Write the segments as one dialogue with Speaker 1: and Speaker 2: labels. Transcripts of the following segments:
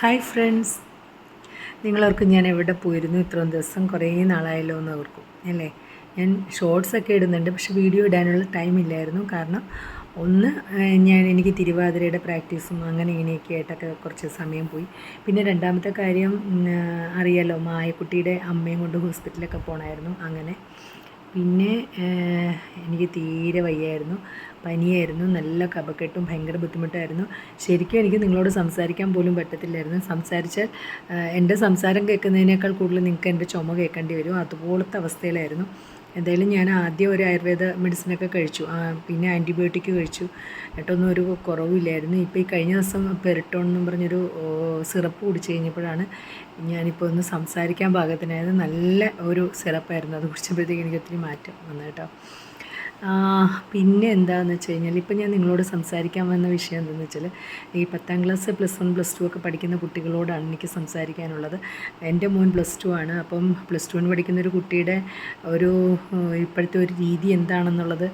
Speaker 1: Hi friends നിങ്ങളോർക്കും ഞാൻ എവിടെ പോയിരുന്നു? ഇത്രയും ദിവസം കുറേ നാളായല്ലോ എന്ന് ഓർക്കും അല്ലേ? ഞാൻ ഷോർട്സ് ഒക്കെ ഇടുന്നുണ്ട് പക്ഷേ വീഡിയോ ഇടാനുള്ള ടൈം ഇല്ലായിരുന്നു. കാരണം ഒന്ന് ഞാൻ എനിക്ക് തിരുവാതിരയുടെ പ്രാക്ടീസും അങ്ങനെ ഇങ്ങനെയൊക്കെ ആയിട്ടൊക്കെ കുറച്ച് സമയം പോയി. പിന്നെ രണ്ടാമത്തെ കാര്യം അറിയാലോ മായക്കുട്ടിയുടെ അമ്മയും കൊണ്ട് ഹോസ്പിറ്റലൊക്കെ പോകണമായിരുന്നു അങ്ങനെ പിന്നെ എനിക്ക് തീരെ വയ്യായിരുന്നു പനിയായിരുന്നു നല്ല കപക്കെട്ടും ഭയങ്കര ബുദ്ധിമുട്ടായിരുന്നു. ശരിക്കും എനിക്ക് നിങ്ങളോട് സംസാരിക്കാൻ പോലും പറ്റത്തില്ലായിരുന്നു. സംസാരിച്ചാൽ എന്റെ സംസാരം കേൾക്കുന്നതിനേക്കാൾ കൂടുതൽ നിങ്ങൾക്ക് എന്റെ ചുമ കേൾക്കേണ്ടി വരും. അതുപോലത്തെ അവസ്ഥയിലായിരുന്നു. എന്തായാലും ഞാൻ ആദ്യം ഒരു ആയുർവേദ മെഡിസിനൊക്കെ കഴിച്ചു. പിന്നെ ആന്റിബയോട്ടിക് കഴിച്ചു. എന്നിട്ടൊന്നും ഒരു കുറവില്ലായിരുന്നു. ഇപ്പോൾ ഈ കഴിഞ്ഞ ദിവസം പെരട്ടോൺ എന്നും പറഞ്ഞൊരു സിറപ്പ് കുടിച്ച് കഴിഞ്ഞപ്പോഴാണ് ഞാനിപ്പോൾ ഒന്ന് സംസാരിക്കാൻ പാകത്തിനായത്. നല്ല ഒരു സിറപ്പായിരുന്നു. അത് കുടിച്ചപ്പോഴത്തേക്ക് എനിക്ക് ഒത്തിരി മാറ്റം വന്നു കേട്ടോ. പിന്നെ എന്താണെന്ന് വെച്ച് കഴിഞ്ഞാൽ ഇപ്പം ഞാൻ നിങ്ങളോട് സംസാരിക്കാൻ വന്ന വിഷയം എന്താണെന്ന് വെച്ചാൽ ഈ പത്താം class plus one plus two ഒക്കെ പഠിക്കുന്ന കുട്ടികളോടാണ് എനിക്ക് സംസാരിക്കാനുള്ളത്. എന്റെ മോൻ പ്ലസ് ടു ആണ്. അപ്പം പ്ലസ് ടുവിന് പഠിക്കുന്ന ഒരു കുട്ടിയുടെ ഒരു ഇപ്പോഴത്തെ ഒരു രീതി എന്താണെന്നുള്ളത്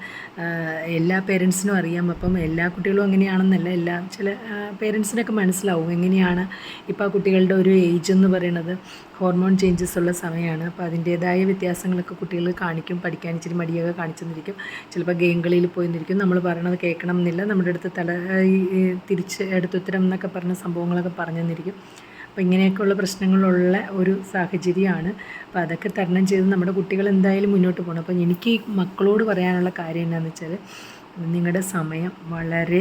Speaker 1: എല്ലാ പേരൻസിനും അറിയാം. അപ്പം എല്ലാ കുട്ടികളും അങ്ങനെയാണെന്നല്ല എല്ലാ ചില പേരൻസിനൊക്കെ മനസ്സിലാവും എങ്ങനെയാണ് ഇപ്പോൾ ആ കുട്ടികളുടെ ഒരു ഏജ് എന്ന് പറയുന്നത്. ഹോർമോൺ ചേഞ്ചസ് ഉള്ള സമയമാണ് അപ്പോൾ അതിന്റേതായ വ്യത്യാസങ്ങളൊക്കെ കുട്ടികൾ കാണിക്കും പഠിക്കാൻ ഇച്ചിരി മടിയൊക്കെ കാണിച്ചെന്നിരിക്കും ചിലപ്പോൾ ഗെയിം കളിയിൽ പോയി നിന്നിരിക്കും നമ്മൾ പറയണത് കേൾക്കണം എന്നില്ല നമ്മുടെ അടുത്ത് തല തിരിച്ച് എടുത്തുത്തരം എന്നൊക്കെ പറഞ്ഞ സംഭവങ്ങളൊക്കെ പറഞ്ഞെന്നിരിക്കും അപ്പോൾ ഇങ്ങനെയൊക്കെയുള്ള പ്രശ്നങ്ങളുള്ള ഒരു സാഹചര്യമാണ്. അപ്പോൾ അതൊക്കെ തരണം ചെയ്ത് നമ്മുടെ കുട്ടികൾ എന്തായാലും മുന്നോട്ട് പോകണം. അപ്പോൾ എനിക്ക് മക്കളോട് പറയാനുള്ള കാര്യം എന്താണെന്ന് വെച്ചാൽ നിങ്ങളുടെ സമയം വളരെ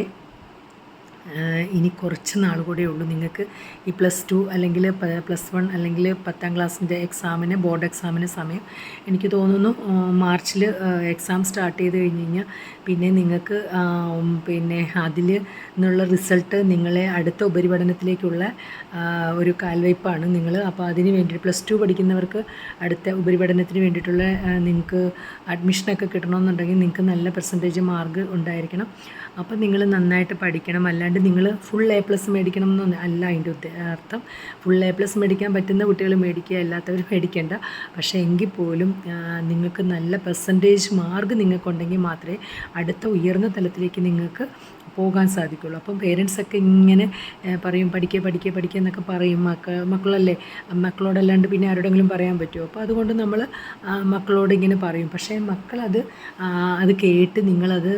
Speaker 1: ഇനി കുറച്ച് നാൾ കൂടെ ഉള്ളൂ. നിങ്ങൾക്ക് ഈ പ്ലസ് ടു അല്ലെങ്കിൽ പ്ലസ് വൺ അല്ലെങ്കിൽ പത്താം ക്ലാസ്സിന്റെ എക്സാമിന് ബോർഡ് എക്സാമിന് സമയം എനിക്ക് തോന്നുന്നു മാർച്ചിൽ എക്സാം സ്റ്റാർട്ട് ചെയ്ത് കഴിഞ്ഞ് കഴിഞ്ഞാൽ പിന്നെ നിങ്ങൾക്ക് പിന്നെ അതിൽ നിന്നുള്ള റിസൾട്ട് നിങ്ങളെ അടുത്ത ഉപരിപഠനത്തിലേക്കുള്ള ഒരു കാൽവയ്പ്പാണ് നിങ്ങൾ. അപ്പോൾ അതിന് വേണ്ടി പ്ലസ് ടു പഠിക്കുന്നവർക്ക് അടുത്ത ഉപരിപഠനത്തിന് വേണ്ടിയിട്ടുള്ള നിങ്ങൾക്ക് അഡ്മിഷനൊക്കെ കിട്ടണമെന്നുണ്ടെങ്കിൽ നിങ്ങൾക്ക് നല്ല പെർസെന്റേജ് മാർക്ക് ഉണ്ടായിരിക്കണം. അപ്പോൾ നിങ്ങൾ നന്നായിട്ട് പഠിക്കണം. അല്ലാണ്ട് നിങ്ങൾ ഫുൾ എ പ്ലസ് മേടിക്കണം എന്നൊന്നും അല്ല അതിന്റെ അർത്ഥം. ഫുൾ എ പ്ലസ് മേടിക്കാൻ പറ്റുന്ന കുട്ടികൾ മേടിക്കുക അല്ലാത്തവർ മേടിക്കേണ്ട. പക്ഷേ എങ്കിൽ പോലും നിങ്ങൾക്ക് നല്ല പെർസെന്റേജ് മാർക്ക് നിങ്ങൾക്കുണ്ടെങ്കിൽ മാത്രമേ അടുത്ത ഉയർന്ന തലത്തിലേക്ക് നിങ്ങൾക്ക് പോകാൻ സാധിക്കുള്ളൂ. അപ്പം പേരൻസൊക്കെ ഇങ്ങനെ പറയും പഠിക്കുക പഠിക്കുക പഠിക്കുക എന്നൊക്കെ പറയും മക്ക മക്കളല്ലേ? മക്കളോടല്ലാണ്ട് പിന്നെ ആരോടെങ്കിലും പറയാൻ പറ്റുമോ? അപ്പോൾ അതുകൊണ്ട് നമ്മൾ മക്കളോട് ഇങ്ങനെ പറയും. പക്ഷേ മക്കളത് അത് കേട്ട് നിങ്ങളത്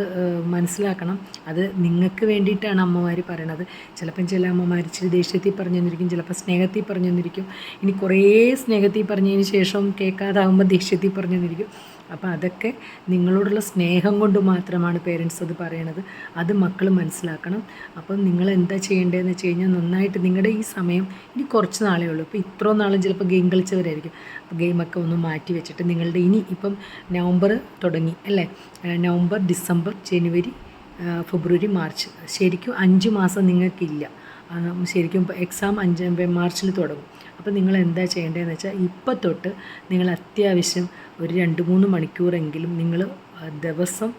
Speaker 1: മനസ്സിലാക്കണം. അത് നിങ്ങൾക്ക് വേണ്ടിയിട്ടാണ് അമ്മമാർ പറയണത്. ചിലപ്പം ചില അമ്മമാർ ഇച്ചിരി ദേഷ്യത്തിൽ പറഞ്ഞു തന്നിരിക്കും ചിലപ്പോൾ സ്നേഹത്തിൽ പറഞ്ഞു തന്നിരിക്കും ഇനി കുറേ സ്നേഹത്തിൽ പറഞ്ഞതിന് ശേഷം കേൾക്കാതാകുമ്പോൾ ദേഷ്യത്തിൽ പറഞ്ഞു തന്നിരിക്കും അപ്പോൾ അതൊക്കെ നിങ്ങളോടുള്ള സ്നേഹം കൊണ്ട് മാത്രമാണ് പേരൻസ് അത് പറയണത്. അത് മക്കൾ മനസ്സിലാക്കണം. അപ്പം നിങ്ങൾ എന്താ ചെയ്യേണ്ടതെന്ന് വെച്ച് കഴിഞ്ഞാൽ നന്നായിട്ട് നിങ്ങളുടെ ഈ സമയം ഇനി കുറച്ച് നാളേ ഉള്ളൂ. ഇപ്പോൾ ഇത്രയും നാളും ചിലപ്പോൾ ഗെയിം കളിച്ചവരായിരിക്കും. അപ്പോൾ ഗെയിമൊക്കെ ഒന്ന് മാറ്റി വെച്ചിട്ട് നിങ്ങളുടെ ഇനി ഇപ്പം നവംബർ തുടങ്ങി അല്ലേ? നവംബർ ഡിസംബർ ജനുവരി ഫെബ്രുവരി മാർച്ച്. ശരിക്കും അഞ്ച് മാസം നിങ്ങൾക്കില്ല. ശരിക്കും എക്സാം അഞ്ച് മാർച്ചിൽ തുടങ്ങും. അപ്പോൾ നിങ്ങൾ എന്താ ചെയ്യേണ്ടതെന്ന് വെച്ചാൽ ഇപ്പം തൊട്ട് നിങ്ങൾ അത്യാവശ്യം ഒരു രണ്ട് മൂന്ന് മണിക്കൂറെങ്കിലും നിങ്ങൾ ദിവസം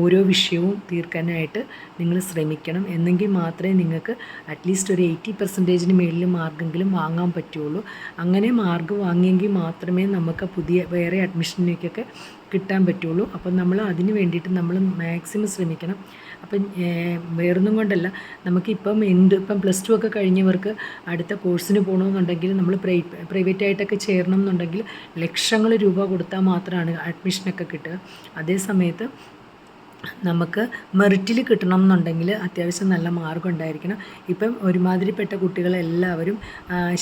Speaker 1: ഓരോ വിഷയവും തീർക്കാനായിട്ട് നിങ്ങൾ ശ്രമിക്കണം. എന്നെങ്കിൽ മാത്രമേ നിങ്ങൾക്ക് അറ്റ്ലീസ്റ്റ് ഒരു എയ്റ്റി പെർസെന്റേജിന് മേളിൽ മാർക്കെങ്കിലും വാങ്ങാൻ പറ്റുള്ളൂ. അങ്ങനെ മാർക്ക് വാങ്ങിയെങ്കിൽ മാത്രമേ നമുക്ക് പുതിയ വേറെ അഡ്മിഷനിലേക്കൊക്കെ കിട്ടാൻ പറ്റുള്ളൂ. അപ്പം നമ്മൾ അതിന് വേണ്ടിയിട്ട് നമ്മൾ മാക്സിമം ശ്രമിക്കണം. അപ്പം വേറൊന്നും കൊണ്ടല്ല. നമുക്കിപ്പം എന്ത് ഇപ്പം പ്ലസ് ടു ഒക്കെ കഴിഞ്ഞവർക്ക് അടുത്ത കോഴ്സിന് പോകണമെന്നുണ്ടെങ്കിൽ നമ്മൾ പ്രൈ പ്രൈവറ്റായിട്ടൊക്കെ ചേരണം എന്നുണ്ടെങ്കിൽ ലക്ഷങ്ങൾ രൂപ കൊടുത്താൽ മാത്രമാണ് അഡ്മിഷനൊക്കെ കിട്ടുക. അതേ സമയത്ത് നമുക്ക് മെറിറ്റിൽ കിട്ടണം എന്നുണ്ടെങ്കിൽ അത്യാവശ്യം നല്ല മാർഗം ഉണ്ടായിരിക്കണം. ഇപ്പം ഒരുമാതിരിപ്പെട്ട കുട്ടികളെല്ലാവരും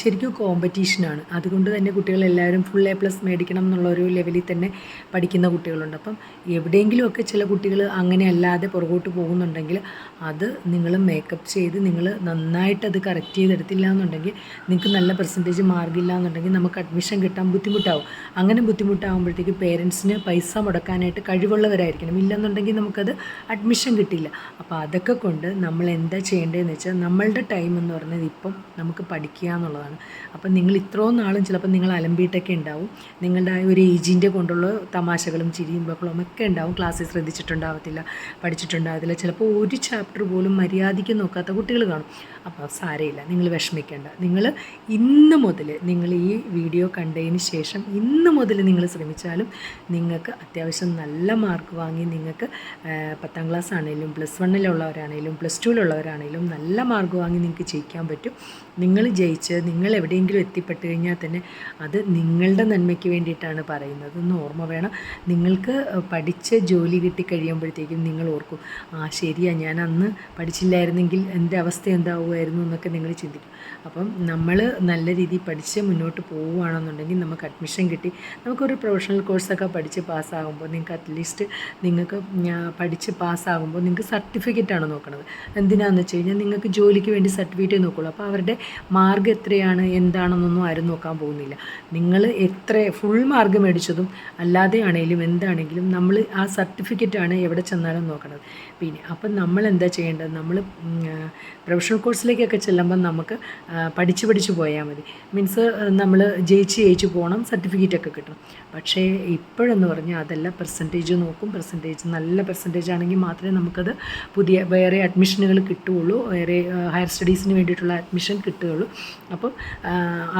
Speaker 1: ശരിക്കും കോമ്പറ്റീഷനാണ് അതുകൊണ്ട് തന്നെ കുട്ടികളെല്ലാവരും ഫുൾ എ പ്ലസ് മേടിക്കണം എന്നുള്ള ഒരു ലെവലിൽ തന്നെ പഠിക്കുന്ന കുട്ടികളുണ്ട്. അപ്പം എവിടെയെങ്കിലുമൊക്കെ ചില കുട്ടികൾ അങ്ങനെ അല്ലാതെ പുറകോട്ട് പോകുന്നുണ്ടെങ്കിൽ അത് നിങ്ങൾ മേക്കപ്പ് ചെയ്ത് നിങ്ങൾ നന്നായിട്ട് അത് കറക്റ്റ് ചെയ്തെടുത്തില്ല എന്നുണ്ടെങ്കിൽ നിങ്ങൾക്ക് നല്ല പെർസെന്റേജ് മാർഗില്ല എന്നുണ്ടെങ്കിൽ നമുക്ക് അഡ്മിഷൻ കിട്ടാൻ ബുദ്ധിമുട്ടാവും. അങ്ങനെ ബുദ്ധിമുട്ടാകുമ്പോഴത്തേക്ക് പേരൻസിന് പൈസ മുടക്കാനായിട്ട് കഴിവുള്ളവരായിരിക്കണം. ഇല്ലെന്നുണ്ടെങ്കിൽ നമുക്കത് അഡ്മിഷൻ കിട്ടില്ല അപ്പോൾ അതൊക്കെ കൊണ്ട് നമ്മൾ എന്താ ചെയ്യേണ്ടതെന്ന് വെച്ചാൽ നമ്മളുടെ ടൈം എന്ന് പറയുന്നത് ഇപ്പം നമുക്ക് പഠിക്കുക എന്നുള്ളതാണ്. അപ്പം നിങ്ങൾ ഇത്രയും നാളും ചിലപ്പോൾ നിങ്ങൾ അലമ്പിയിട്ടൊക്കെ ഉണ്ടാവും. നിങ്ങളുടെ ഒരു ഏജിന്റെ കൊണ്ടുള്ള തമാശകളും ചിരിയും ബഹളവും ഒക്കെ ഉണ്ടാവും. ക്ലാസ്സിൽ ശ്രദ്ധിച്ചിട്ടുണ്ടാവത്തില്ല പഠിച്ചിട്ടുണ്ടാവത്തില്ല. ചിലപ്പോൾ ഒരു ചാപ്റ്റർ പോലും മര്യാദയ്ക്ക് നോക്കാത്ത കുട്ടികൾ കാണും. അപ്പോൾ സാരയില്ല നിങ്ങൾ വിഷമിക്കേണ്ട. നിങ്ങൾ ഇന്ന് മുതൽ നിങ്ങൾ ഈ വീഡിയോ കണ്ടതിന് ശേഷം ഇന്ന് മുതൽ നിങ്ങൾ ശ്രമിച്ചാലും നിങ്ങൾക്ക് അത്യാവശ്യം നല്ല മാർക്ക് വാങ്ങി നിങ്ങൾക്ക് പത്താം ക്ലാസ് ആണെങ്കിലും പ്ലസ് വണ്ണിലുള്ളവരാണെങ്കിലും പ്ലസ് ടുവിലുള്ളവരാണെങ്കിലും നല്ല മാർക്ക് വാങ്ങി നിങ്ങൾക്ക് ജയിക്കാൻ പറ്റും. നിങ്ങൾ ജയിച്ച് നിങ്ങൾ എവിടെയെങ്കിലും എത്തിപ്പെട്ട് കഴിഞ്ഞാൽ തന്നെ അത് നിങ്ങളുടെ നന്മയ്ക്ക് വേണ്ടിയിട്ടാണ് പറയുന്നത്. എന്ന് ഓർമ്മ വേണം. നിങ്ങൾക്ക് പഠിച്ച് ജോലി കിട്ടി കഴിയുമ്പോഴത്തേക്കും നിങ്ങൾ ഓർക്കും ആ ശരിയാണ് ഞാൻ അന്ന് പഠിച്ചില്ലായിരുന്നെങ്കിൽ എന്റെ അവസ്ഥ എന്താവുമായിരുന്നു എന്നൊക്കെ നിങ്ങൾ ചിന്തിക്കും. അപ്പം നമ്മൾ നല്ല രീതിയിൽ പഠിച്ച് മുന്നോട്ട് പോവുകയാണെന്നുണ്ടെങ്കിൽ നമുക്ക് അഡ്മിഷൻ കിട്ടി. നമുക്കൊരു പ്രൊഫഷണൽ കോഴ്സൊക്കെ പഠിച്ച് പാസ്സാകുമ്പോൾ നിങ്ങൾക്ക് അറ്റ്ലീസ്റ്റ് നിങ്ങൾക്ക് പഠിച്ച് പാസ്സാകുമ്പോൾ നിങ്ങൾക്ക് സർട്ടിഫിക്കറ്റാണ് നോക്കുന്നത് എന്തിനാണെന്ന് വെച്ച് കഴിഞ്ഞാൽ നിങ്ങൾക്ക് ജോലിക്ക് വേണ്ടി സർട്ടിഫിക്കറ്റ് നോക്കുള്ളൂ. അപ്പോൾ അവരുടെ മാർഗം എത്രയാണ് എന്താണെന്നൊന്നും ആരും നോക്കാൻ പോകുന്നില്ല. നിങ്ങൾ എത്ര ഫുൾ മാർക്ക് മേടിച്ചതും അല്ലാതെ ആണെങ്കിലും എന്താണെങ്കിലും നമ്മൾ ആ സർട്ടിഫിക്കറ്റാണ് എവിടെ ചെന്നാലും നോക്കണത്. പിന്നെ അപ്പം നമ്മൾ എന്താ ചെയ്യേണ്ടത്? നമ്മൾ പ്രൊഫഷണൽ കോഴ്സിലേക്കൊക്കെ ചെല്ലുമ്പോൾ നമുക്ക് പഠിച്ച് പഠിച്ച് പോയാൽ മതി. മീൻസ് നമ്മൾ ജയിച്ച് ജയിച്ച് പോകണം സർട്ടിഫിക്കറ്റൊക്കെ കിട്ടണം. പക്ഷേ ഇപ്പോഴെന്ന് പറഞ്ഞാൽ അതല്ല പെർസെന്റേജ് നോക്കും. പെർസെന്റേജ് നല്ല പെർസെന്റേജ് ആണെങ്കിൽ മാത്രമേ നമുക്കത് പുതിയ വേറെ അഡ്മിഷനുകൾ കിട്ടുകയുള്ളൂ. വേറെ ഹയർ സ്റ്റഡീസിന് വേണ്ടിയിട്ടുള്ള അഡ്മിഷൻ കിട്ടുകയുള്ളൂ. അപ്പം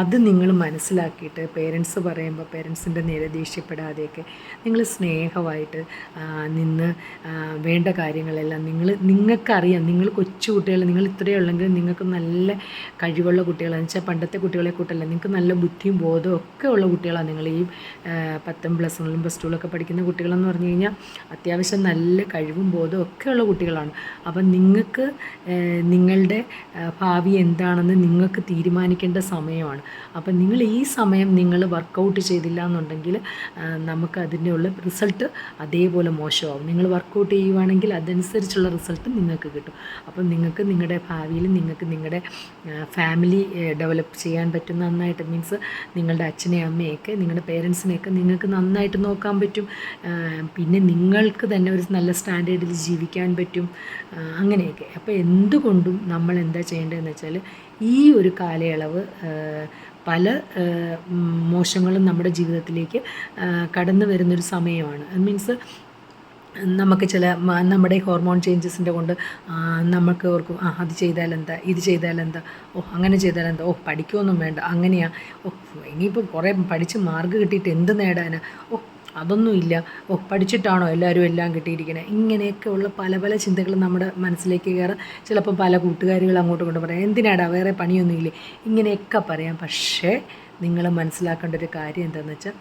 Speaker 1: അത് നിങ്ങൾ മനസ്സിലാക്കിയിട്ട് പേരൻസ് പറയുമ്പോൾ പേരൻസിന്റെ നേരെ ദേഷ്യപ്പെടാതെയൊക്കെ നിങ്ങൾ സ്നേഹമായിട്ട് നിന്ന് വേണ്ട കാര്യങ്ങളെല്ലാം നിങ്ങൾ നിങ്ങൾക്കറിയാം. നിങ്ങൾ കൊച്ചു കുട്ടികൾ നിങ്ങൾ ഇത്രയേ ഉള്ളെങ്കിൽ നിങ്ങൾക്ക് നല്ല കഴിവുള്ള കുട്ടികളാണെന്ന് വെച്ചാൽ പണ്ടത്തെ കുട്ടികളെ കൂട്ടല്ല. നിങ്ങൾക്ക് നല്ല ബുദ്ധിയും ബോധവും ഒക്കെ ഉള്ള കുട്ടികളാണ് നിങ്ങൾ ഈ പത്തും പ്ലസ് വണ്ണിലും പ്ലസ് ടുവിലൊക്കെ പഠിക്കുന്ന കുട്ടികളെന്ന് പറഞ്ഞു കഴിഞ്ഞാൽ അത്യാവശ്യം നല്ല കഴിവും ബോധവും ഒക്കെ ഉള്ള കുട്ടികളാണ്. അപ്പം നിങ്ങൾക്ക് നിങ്ങളുടെ ഭാവി എന്താണെന്ന് നിങ്ങൾക്ക് തീരുമാനിക്കേണ്ട സമയമാണ്. അപ്പം നിങ്ങൾ ഈ സമയം നിങ്ങൾ വർക്കൗട്ട് ചെയ്തില്ല എന്നുണ്ടെങ്കിൽ നമുക്ക് അതിന്റെയുള്ള റിസൾട്ട് അതേപോലെ മോശമാവും. നിങ്ങൾ വർക്കൗട്ട് ചെയ്യുവാണെങ്കിൽ അതനുസരിച്ചുള്ള റിസൾട്ട് നിങ്ങൾക്ക് കിട്ടും. അപ്പം നിങ്ങൾക്ക് നിങ്ങളുടെ ഭാവിയിൽ നിങ്ങൾക്ക് നിങ്ങളുടെ ഫാമിലി ഡെവലപ്പ് ചെയ്യാൻ പറ്റും നന്നായിട്ട് മീൻസ് നിങ്ങളുടെ അച്ഛനെ അമ്മയൊക്കെ നിങ്ങളുടെ പേരൻസിനെയൊക്കെ നിങ്ങൾക്ക് നന്നായിട്ട് നോക്കാൻ പറ്റും. പിന്നെ നിങ്ങൾക്ക് തന്നെ ഒരു നല്ല സ്റ്റാൻഡേർഡിൽ ജീവിക്കാൻ പറ്റും. അങ്ങനെയൊക്കെ. അപ്പോൾ എന്തുകൊണ്ടും നമ്മൾ എന്താ ചെയ്യേണ്ടതെന്ന് വെച്ചാൽ ഈ ഒരു കാലയളവ് പല മോശങ്ങളും നമ്മുടെ ജീവിതത്തിലേക്ക് കടന്നു വരുന്നൊരു സമയമാണ്. മീൻസ് നമുക്ക് ചില നമ്മുടെ ഹോർമോൺ ചേഞ്ചസിന്റെ കൊണ്ട് നമുക്ക് ഓർക്കും ആ അത് ചെയ്താൽ എന്താ ഇത് ചെയ്താൽ എന്താ ഓ അങ്ങനെ ചെയ്താൽ എന്താ ഓ പഠിക്കുമൊന്നും വേണ്ട അങ്ങനെയാ ഓ ഇനിയിപ്പോൾ കുറേ പഠിച്ച് മാർക്ക് കിട്ടിയിട്ട് എന്ത് നേടാനാ ഓ അതൊന്നും ഇല്ല ഓ പഠിച്ചിട്ടാണോ എല്ലാവരും എല്ലാം കിട്ടിയിരിക്കണേ? ഇങ്ങനെയൊക്കെയുള്ള പല പല ചിന്തകൾ നമ്മുടെ മനസ്സിലേക്ക് കയറാം ചിലപ്പോൾ പല കൂട്ടുകാരികൾ അങ്ങോട്ടും ഇങ്ങോട്ടും പറയാം എന്തിനാടാ വേറെ പണിയൊന്നുമില്ലേ? ഇങ്ങനെയൊക്കെ പറയാം. പക്ഷേ നിങ്ങൾ മനസ്സിലാക്കേണ്ട ഒരു കാര്യം എന്താണെന്ന് വെച്ചാൽ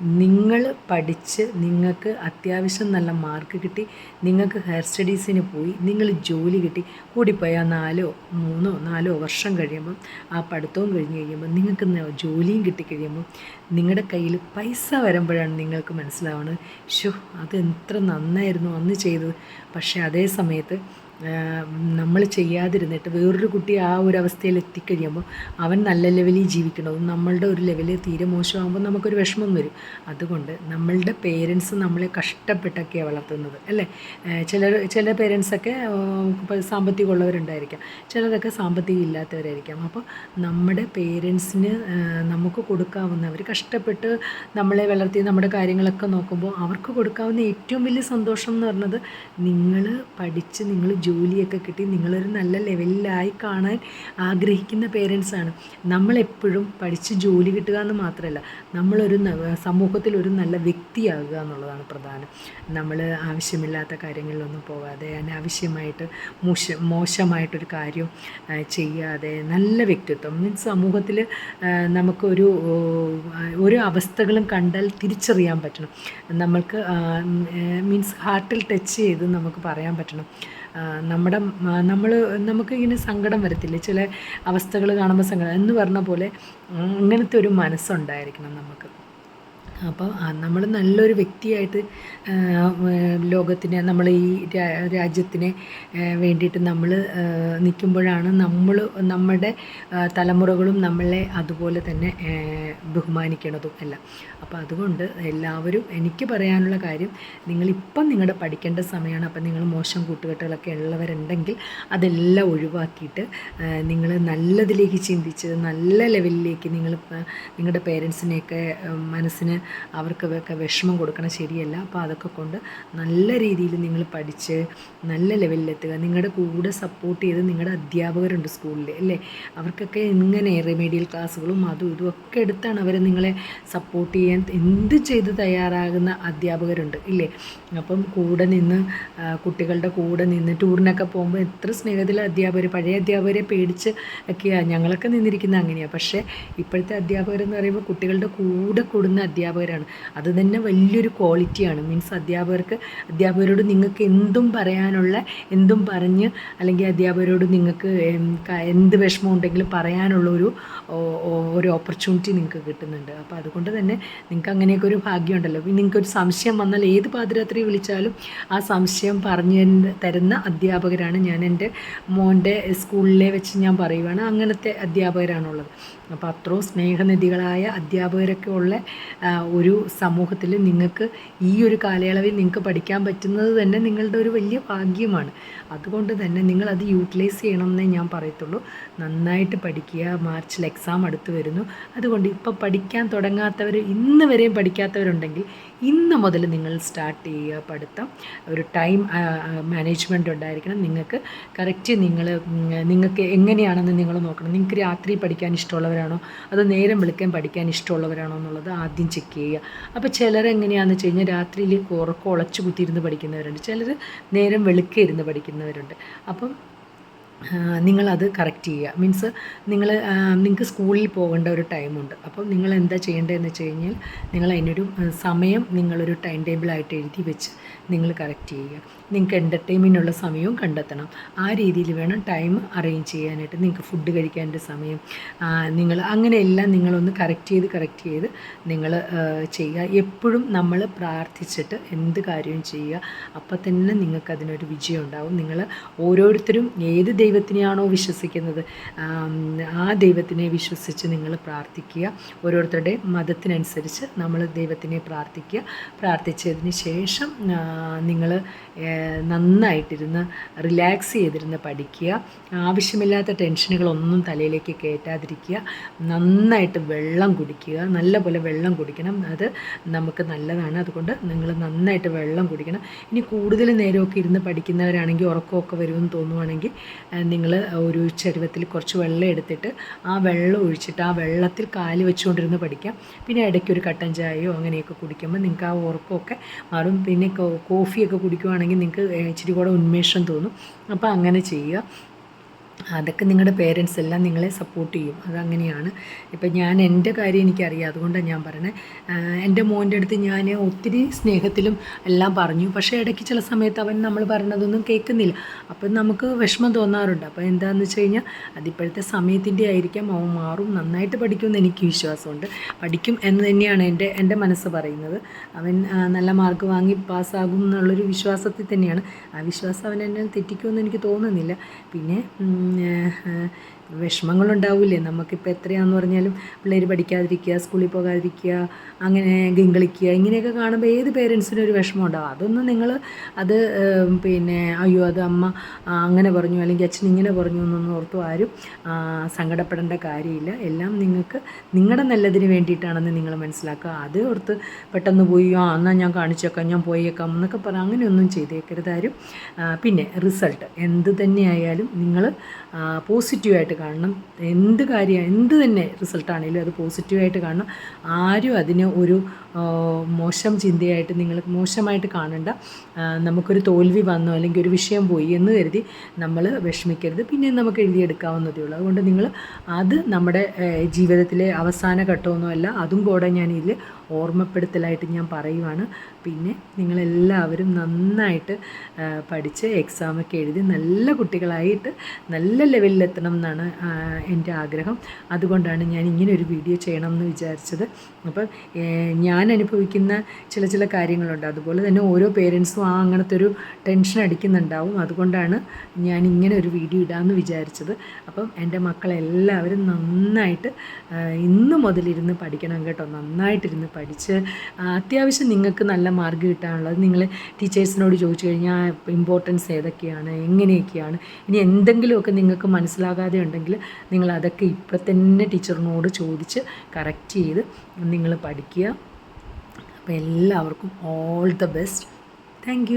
Speaker 1: നിങ്ങൾ പഠിച്ച് നിങ്ങൾക്ക് അത്യാവശ്യം നല്ല മാർക്ക് കിട്ടി നിങ്ങൾക്ക് ഹയർ സ്റ്റഡീസിന് പോയി നിങ്ങൾ ജോലി കിട്ടി കൂടിപ്പോയാൽ നാലോ മൂന്നോ നാലോ വർഷം കഴിയുമ്പം ആ പഠിത്തവും കഴിഞ്ഞ് കഴിയുമ്പോൾ നിങ്ങൾക്ക് ജോലിയും കിട്ടിക്കഴിയുമ്പം നിങ്ങളുടെ കയ്യിൽ പൈസ വരുമ്പോഴാണ് നിങ്ങൾക്ക് മനസ്സിലാവുന്നത് ഷോ അത് എത്ര നന്നായിരുന്നു അന്ന് ചെയ്തത്. പക്ഷേ അതേ സമയത്ത് നമ്മൾ ചെയ്യാതിരുന്നിട്ട് വേറൊരു കുട്ടി ആ ഒരു അവസ്ഥയിൽ എത്തിക്കഴിയുമ്പോൾ അവൻ നല്ല ലെവലിൽ ജീവിക്കണം. നമ്മളുടെ ഒരു ലെവലിൽ തീരെ മോശമാകുമ്പോൾ നമുക്കൊരു വിഷമം വരും. അതുകൊണ്ട് നമ്മളുടെ പേരൻസ് നമ്മളെ കഷ്ടപ്പെട്ടൊക്കെയാണ് വളർത്തുന്നത് അല്ലേ? ചില ചില പേരൻസൊക്കെ സാമ്പത്തികം സാമ്പത്തികമുള്ളവരുണ്ടായിരിക്കാം. ചിലരൊക്കെ സാമ്പത്തികം ഇല്ലാത്തവരായിരിക്കാം. അപ്പോൾ നമ്മുടെ പേരൻസിന് നമുക്ക് കൊടുക്കാവുന്ന അവർ കഷ്ടപ്പെട്ട് നമ്മളെ വളർത്തി നമ്മുടെ കാര്യങ്ങളൊക്കെ നോക്കുമ്പോൾ അവർക്ക് കൊടുക്കാവുന്ന ഏറ്റവും വലിയ സന്തോഷം എന്ന് പറഞ്ഞത് നിങ്ങൾ പഠിച്ച് നിങ്ങൾ ജോലിയൊക്കെ കിട്ടി. നിങ്ങളൊരു നല്ല ലെവലിലായി കാണാൻ ആഗ്രഹിക്കുന്ന പേരൻസാണ് നമ്മളെപ്പോഴും പഠിച്ച് ജോലി കിട്ടുക എന്ന് മാത്രമല്ല നമ്മളൊരു സമൂഹത്തിൽ ഒരു നല്ല വ്യക്തിയാകുക എന്നുള്ളതാണ് പ്രധാനം. നമ്മൾ ആവശ്യമില്ലാത്ത കാര്യങ്ങളിലൊന്നും പോകാതെ അനാവശ്യമായിട്ട് മോശ മോശമായിട്ടൊരു കാര്യം ചെയ്യാതെ നല്ല വ്യക്തിത്വം. മീൻസ് സമൂഹത്തിൽ നമുക്കൊരു ഒരു അവസ്ഥകളും കണ്ടാൽ തിരിച്ചറിയാൻ പറ്റണം. നമ്മൾക്ക് മീൻസ് ഹാർട്ടിൽ ടച്ച് ചെയ്ത് നമുക്ക് പറയാൻ പറ്റണം. നമ്മുടെ നമ്മൾ നമുക്ക് ഇങ്ങനെ സങ്കടം വരത്തില്ലേ? ചില അവസ്ഥകൾ കാണുമ്പോൾ സങ്കടം. എന്ന് പറഞ്ഞ പോലെ അങ്ങനത്തെ ഒരു മനസ്സുണ്ടായിരിക്കണം നമുക്ക്. അപ്പോൾ നമ്മൾ നല്ലൊരു വ്യക്തിയായിട്ട് ലോകത്തിനെ നമ്മൾ ഈ രാജ്യത്തിനെ വേണ്ടിയിട്ട് നമ്മൾ നിൽക്കുമ്പോഴാണ് നമ്മൾ നമ്മുടെ തലമുറകളും നമ്മളെ അതുപോലെ തന്നെ ബഹുമാനിക്കണതും എല്ലാം. അപ്പോൾ അതുകൊണ്ട് എല്ലാവരും എനിക്ക് പറയാനുള്ള കാര്യം നിങ്ങളിപ്പം നിങ്ങളുടെ പഠിക്കേണ്ട സമയമാണ് അപ്പം നിങ്ങൾ മോശം കൂട്ടുകെട്ടുകളൊക്കെ ഉള്ളവരുണ്ടെങ്കിൽ അതെല്ലാം ഒഴിവാക്കിയിട്ട് നിങ്ങൾ നല്ലതിലേക്ക് ചിന്തിച്ച് നല്ല ലെവലിലേക്ക് നിങ്ങൾ നിങ്ങളുടെ പേരൻസിനെയൊക്കെ മനസ്സിന് അവർക്ക് വിഷമം കൊടുക്കണം ശരിയല്ല. അപ്പോൾ അതൊക്കെ കൊണ്ട് നല്ല രീതിയിൽ നിങ്ങൾ പഠിച്ച് നല്ല ലെവലിലെത്തുക നിങ്ങളുടെ കൂടെ സപ്പോർട്ട് ചെയ്ത് നിങ്ങളുടെ അധ്യാപകരുണ്ട് സ്കൂളിൽ അല്ലേ? അവർക്കൊക്കെ ഇങ്ങനെ റെമീഡിയൽ ക്ലാസ്സുകളും അതും ഇതും ഒക്കെ എടുത്താണ് അവർ നിങ്ങളെ സപ്പോർട്ട് ചെയ്യാൻ എന്ത് ചെയ്ത് തയ്യാറാകുന്ന അധ്യാപകരുണ്ട് ഇല്ലേ? അപ്പം കൂടെ നിന്ന് കുട്ടികളുടെ കൂടെ നിന്ന് ടൂറിനൊക്കെ പോകുമ്പോൾ എത്ര സ്നേഹത്തിൽ അധ്യാപകർ പഴയ അധ്യാപകരെ പേടിച്ച് ഒക്കെയാണ് ഞങ്ങളൊക്കെ നിന്നിരിക്കുന്നത് അങ്ങനെയാണ് പക്ഷേ ഇപ്പോഴത്തെ അധ്യാപകരെന്ന് പറയുമ്പോൾ കുട്ടികളുടെ കൂടെ കൂടുന്ന അധ്യാപകരാണ്. അത് തന്നെ വലിയൊരു ക്വാളിറ്റിയാണ്. മീൻസ് അധ്യാപകർക്ക് അധ്യാപകരോട് നിങ്ങൾക്ക് എന്തും പറയാനുള്ള എന്തും പറഞ്ഞ് അല്ലെങ്കിൽ അധ്യാപകരോട് നിങ്ങൾക്ക് എന്ത് വിഷമം ഉണ്ടെങ്കിലും പറയാനുള്ള ഒരു ഒരു ഓപ്പർച്യൂണിറ്റി നിങ്ങൾക്ക് കിട്ടുന്നുണ്ട്. അപ്പോൾ അതുകൊണ്ട് തന്നെ നിങ്ങൾക്ക് അങ്ങനെയൊക്കെ ഒരു ഭാഗ്യമുണ്ടല്ലോ പിന്നെ നിങ്ങൾക്ക് ഒരു സംശയം വന്നാൽ ഏത് പാതിരാത്രി വിളിച്ചാലും ആ സംശയം പറഞ്ഞു തരുന്ന അധ്യാപകരാണ് ഞാൻ എന്റെ മോന്റെ സ്കൂളിലെ വെച്ച് ഞാൻ പറയുവാണ്. അങ്ങനത്തെ അധ്യാപകരാണുള്ളത്. അപ്പോൾ അത്രയും സ്നേഹനിധികളായ അധ്യാപകരൊക്കെ ഉള്ള ഒരു സമൂഹത്തിൽ നിങ്ങൾക്ക് ഈ ഒരു കാലയളവിൽ നിങ്ങൾക്ക് പഠിക്കാൻ പറ്റുന്നത് തന്നെ നിങ്ങളുടെ ഒരു വലിയ ഭാഗ്യമാണ്. അതുകൊണ്ട് തന്നെ നിങ്ങളത് യൂട്ടിലൈസ് ചെയ്യണമെന്നേ ഞാൻ പറയത്തുള്ളൂ. നന്നായിട്ട് പഠിക്കുക. മാർച്ചിൽ എക്സാം അടുത്ത് വരുന്നു. അതുകൊണ്ട് ഇപ്പോൾ പഠിക്കാൻ തുടങ്ങാത്തവർ ഇന്ന് വരെയും പഠിക്കാത്തവരുണ്ടെങ്കിൽ ഇന്ന് മുതൽ നിങ്ങൾ സ്റ്റാർട്ട് ചെയ്യുക. പഠിത്തം ഒരു ടൈം മാനേജ്മെന്റ് ഉണ്ടായിരിക്കണം. നിങ്ങൾക്ക് കറക്റ്റ് നിങ്ങൾ നിങ്ങൾക്ക് എങ്ങനെയാണെന്ന് നിങ്ങൾ നോക്കണം. നിങ്ങൾക്ക് രാത്രി പഠിക്കാൻ ഇഷ്ടമുള്ളവരാണോ? അതോ നേരം വിളിക്കാൻ പഠിക്കാൻ ഇഷ്ടമുള്ളവരാണോ എന്നുള്ളത് ആദ്യം ചെക്ക് ചെയ്യുക. അപ്പോൾ ചിലർ എങ്ങനെയാണെന്ന് വെച്ച് കഴിഞ്ഞാൽ രാത്രിയിൽ ഉറക്കം ഉളച്ചു കുത്തിയിരുന്ന് പഠിക്കുന്നവരുണ്ട്. ചിലർ നേരം വെളുക്കെ ഇരുന്ന് പഠിക്കുന്നവരുണ്ട്. അപ്പം നിങ്ങളത് കറക്റ്റ് ചെയ്യുക. മീൻസ് നിങ്ങൾ നിങ്ങൾക്ക് സ്കൂളിൽ പോകേണ്ട ഒരു ടൈമുണ്ട് അപ്പം നിങ്ങൾ എന്താ ചെയ്യേണ്ടതെന്ന് വെച്ച് കഴിഞ്ഞാൽ നിങ്ങൾ അതിനൊരു സമയം നിങ്ങളൊരു ടൈം ടേബിളായിട്ട് എഴുതി വെച്ച് നിങ്ങൾ കറക്റ്റ് ചെയ്യുക. നിങ്ങൾക്ക് എന്റർടൈൻമെന്റിനുള്ള സമയവും കണ്ടെത്തണം. ആ രീതിയിൽ വേണം ടൈം അറേഞ്ച് ചെയ്യാനായിട്ട്. നിങ്ങൾക്ക് ഫുഡ് കഴിക്കാന്റെ സമയം നിങ്ങൾ അങ്ങനെയെല്ലാം നിങ്ങളൊന്ന് കറക്റ്റ് ചെയ്ത് കറക്റ്റ് ചെയ്ത് നിങ്ങൾ ചെയ്യുക. എപ്പോഴും നമ്മൾ പ്രാർത്ഥിച്ചിട്ട് എന്ത് കാര്യവും ചെയ്യുക. അപ്പം തന്നെ നിങ്ങൾക്ക് അതിനൊരു വിജയം ഉണ്ടാവും. നിങ്ങൾ ഓരോരുത്തരും ഏത് ദൈവത്തിനെയാണോ വിശ്വസിക്കുന്നത് ആ ദൈവത്തിനെ വിശ്വസിച്ച് നിങ്ങൾ പ്രാർത്ഥിക്കുക. ഓരോരുത്തരുടെ മതത്തിനനുസരിച്ച് നമ്മൾ ദൈവത്തിനെ പ്രാർത്ഥിക്കുക. പ്രാർത്ഥിച്ചതിന് ശേഷം നിങ്ങൾ നന്നായിട്ടിരുന്ന് റിലാക്സ് ചെയ്തിരുന്ന് പഠിക്കുക. ആവശ്യമില്ലാത്ത ടെൻഷനുകളൊന്നും തലയിലേക്ക് കയറ്റാതിരിക്കുക. നന്നായിട്ട് വെള്ളം കുടിക്കുക. നല്ലപോലെ വെള്ളം കുടിക്കണം. അത് നമുക്ക് നല്ലതാണ്. അതുകൊണ്ട് നിങ്ങൾ നന്നായിട്ട് വെള്ളം കുടിക്കണം. ഇനി കൂടുതൽ നേരമൊക്കെ ഇരുന്ന് പഠിക്കുന്നവരാണെങ്കിൽ ഉറക്കമൊക്കെ വരുമെന്ന് തോന്നുവാണെങ്കിൽ നിങ്ങൾ ഒരു ചരുവത്തിൽ കുറച്ച് വെള്ളം എടുത്തിട്ട് ആ വെള്ളം ഒഴിച്ചിട്ട് ആ വെള്ളത്തിൽ കാൽ വെച്ചുകൊണ്ടിരുന്ന് പഠിക്കാം പിന്നെ ഇടയ്ക്ക് ഒരു കട്ടൻ ചായയോ അങ്ങനെയൊക്കെ കുടിക്കുമ്പോൾ നിങ്ങൾക്ക് ആ ഉറക്കമൊക്കെ മാറും. പിന്നെ കോഫിയൊക്കെ കുടിക്കുവാണെങ്കിൽ നിങ്ങൾക്ക് ഇച്ചിരി കൂടെ ഉന്മേഷം തോന്നും. അപ്പോൾ അങ്ങനെ ചെയ്യുക. അതൊക്കെ നിങ്ങളുടെ പേരൻസ് എല്ലാം നിങ്ങളെ സപ്പോർട്ട് ചെയ്യും. അതങ്ങനെയാണ്. ഇപ്പം ഞാൻ എന്റെ കാര്യം എനിക്കറിയാം. അതുകൊണ്ടാണ് ഞാൻ പറയുന്നത് ആഹ് എന്റെ മോന്റെ അടുത്ത് ഞാൻ ഒത്തിരി സ്നേഹത്തിലും എല്ലാം പറഞ്ഞു. പക്ഷേ ഇടയ്ക്ക് ചില സമയത്ത് അവൻ നമ്മൾ പറഞ്ഞതൊന്നും കേൾക്കുന്നില്ല. അപ്പം നമുക്ക് വിഷമം തോന്നാറുണ്ട്. അപ്പോൾ എന്താണെന്ന് വെച്ച് കഴിഞ്ഞാൽ അതിപ്പോഴത്തെ സമയത്തിന്റെ ആയിരിക്കാം അവൻ മാറും. നന്നായിട്ട് പഠിക്കുമെന്ന് എനിക്ക് വിശ്വാസമുണ്ട്. പഠിക്കും എന്ന് തന്നെയാണ് എന്റെ എന്റെ മനസ്സ് പറയുന്നത്. അവൻ നല്ല മാർക്ക് വാങ്ങി പാസ്സാകും എന്നുള്ളൊരു വിശ്വാസത്തിൽ തന്നെയാണ്. ആ വിശ്വാസം അവൻ എന്നെ തെറ്റിക്കുമെന്ന് എനിക്ക് തോന്നുന്നില്ല. പിന്നെ ഏഹ്, വിഷമങ്ങളുണ്ടാവില്ലേ നമുക്കിപ്പോൾ എത്രയാന്ന് പറഞ്ഞാലും പിള്ളേർ പഠിക്കാതിരിക്കുക സ്കൂളിൽ പോകാതിരിക്കുക അങ്ങനെ ഗിങ്കളിക്കുക ഇങ്ങനെയൊക്കെ കാണുമ്പോൾ ഏത് പേരൻസിനും ഒരു വിഷമം ഉണ്ടാവും അതൊന്നും നിങ്ങൾ അത് പിന്നെ അയ്യോ അത് അമ്മ അങ്ങനെ പറഞ്ഞു അല്ലെങ്കിൽ അച്ഛൻ ഇങ്ങനെ പറഞ്ഞു എന്നൊന്നും ഓർത്തു ആരും സങ്കടപ്പെടേണ്ട കാര്യമില്ല. എല്ലാം നിങ്ങൾക്ക് നിങ്ങളുടെ നല്ലതിന് വേണ്ടിയിട്ടാണെന്ന് നിങ്ങൾ മനസ്സിലാക്കുക. അത് ഓർത്ത് പെട്ടെന്ന് പോയി ആ എന്നാൽ ഞാൻ കാണിച്ചേക്കാം ഞാൻ പോയേക്കാം എന്നൊക്കെ പറഞ്ഞ് അങ്ങനെയൊന്നും ചെയ്തേക്കരുതാരും പിന്നെ റിസൾട്ട് എന്ത് തന്നെയായാലും നിങ്ങൾ പോസിറ്റീവായിട്ട് കാണണം. എന്ത് കാര്യം എന്ത് തന്നെ റിസൾട്ടാണെങ്കിലും അത് പോസിറ്റീവായിട്ട് കാണണം. ആരും അതിന് ഒരു മോശം ചിന്തയായിട്ട് നിങ്ങൾ മോശമായിട്ട് കാണണ്ട. നമുക്കൊരു തോൽവി വന്നു അല്ലെങ്കിൽ ഒരു വിഷയം പോയി എന്ന് കരുതി നമ്മൾ വിഷമിക്കരുത്. പിന്നെ നമുക്ക് എഴുതിയെടുക്കാവുന്നതേ ഉള്ളൂ. അതുകൊണ്ട് നിങ്ങൾ അത് നമ്മുടെ ജീവിതത്തിലെ അവസാന ഘട്ടമൊന്നുമല്ല അതും കൂടെ ഞാൻ ഇതിൽ ഓർമ്മപ്പെടുത്തലായിട്ട് ഞാൻ പറയുവാണ്. പിന്നെ നിങ്ങളെല്ലാവരും നന്നായിട്ട് പഠിച്ച് എക്സാമൊക്കെ എഴുതി നല്ല കുട്ടികളായിട്ട് നല്ല ലെവലിലെത്തണം എന്നാണ് എന്റെ ആഗ്രഹം. അതുകൊണ്ടാണ് ഞാൻ ഇങ്ങനെ ഒരു വീഡിയോ ചെയ്യണം എന്ന് വിചാരിച്ചത്. അപ്പം ഞാൻ അനുഭവിക്കുന്ന ചില ചില കാര്യങ്ങളുണ്ട്. അതുപോലെ തന്നെ ഓരോ പേരൻസും ആ അങ്ങനത്തെ ഒരു ടെൻഷൻ അടിക്കുന്നുണ്ടാവും. അതുകൊണ്ടാണ് ഞാൻ ഇങ്ങനെ ഒരു വീഡിയോ ഇടാമെന്ന് വിചാരിച്ചത്. അപ്പം എന്റെ മക്കളെല്ലാവരും നന്നായിട്ട് ഇന്ന് മുതലിരുന്ന് പഠിക്കണം കേട്ടോ. നന്നായിട്ടിരുന്ന് പഠിച്ച് അത്യാവശ്യം നിങ്ങൾക്ക് നല്ല മാർക്ക് കിട്ടാനുള്ളത്. നിങ്ങൾ ടീച്ചേഴ്സിനോട് ചോദിച്ചു കഴിഞ്ഞാൽ ഇമ്പോർട്ടൻസ് ഏതൊക്കെയാണ് എങ്ങനെയൊക്കെയാണ് ഇനി എന്തെങ്കിലുമൊക്കെ നിങ്ങൾക്ക് മനസ്സിലാകാതെ ഉണ്ടെങ്കിൽ നിങ്ങൾ അതൊക്കെ ഇപ്പം തന്നെ ടീച്ചറിനോട് ചോദിച്ച് കറക്റ്റ് ചെയ്ത് നിങ്ങൾ പഠിക്കുക. അപ്പോൾ എല്ലാവർക്കും ഓൾ ദ ബെസ്റ്റ് താങ്ക്